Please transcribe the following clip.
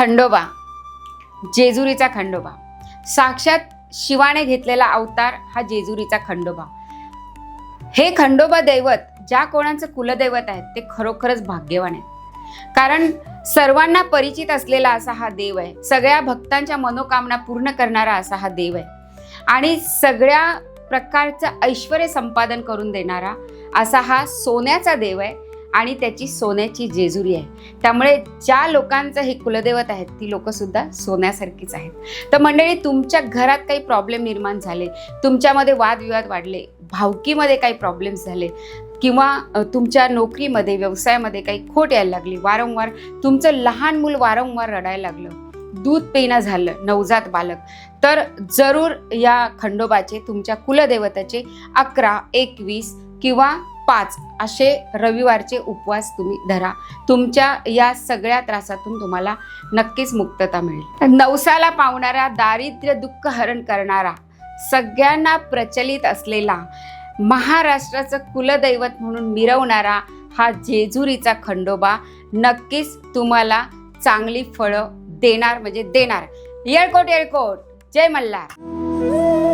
खंडोबा जेजुरीचा खंडोबा. साक्षात शिवाने घेतलेला अवतार हा जेजुरीचा खंडोबा. हे खंडोबा दैवत ज्या कोणाचं कुलदैवत आहेत ते खरोखरच भाग्यवान आहे कारण सर्वांना परिचित असलेला असा हा देव आहे. सगळ्या भक्तांच्या मनोकामना पूर्ण करणारा असा हा देव आहे. आणि सगळ्या प्रकारचं ऐश्वर संपादन करून देणारा असा हा सोन्याचा देव आहे. आणि त्याची सोन्याची जेजुरी आहे. त्यामुळे ज्या लोकांचं हे कुलदैवत आहेत ती लोकंसुद्धा सोन्यासारखीच आहेत. तर मंडळी तुमच्या घरात काही प्रॉब्लेम निर्माण झाले तुमच्यामध्ये वादविवाद वाढले भावकीमध्ये काही प्रॉब्लेम्स झाले किंवा तुमच्या नोकरीमध्ये व्यवसायामध्ये काही खोट यायला लागली वारंवार तुमचं लहान मूल वारंवार रडायला लागलं दूध पेना झालं नवजात बालक तर जरूर या खंडोबाचे तुमच्या कुलदेवताचे अकरा एकवीस किंवा पाच असे रविवारचे उपवास तुम्ही धरा. तुमच्या या सगळ्या त्रासातून तुम्हाला नक्कीच मुक्तता मिळेल. नवसाला पावणारा दारिद्र्य दुःख हरण करणारा सगळ्यांना प्रचलित असलेला महाराष्ट्राचं कुलदैवत म्हणून मिरवणारा हा जेजुरीचा खंडोबा नक्कीच तुम्हाला चांगली फळं देणार म्हणजे देणार. येळकोट येळकोट. जय मल्हार.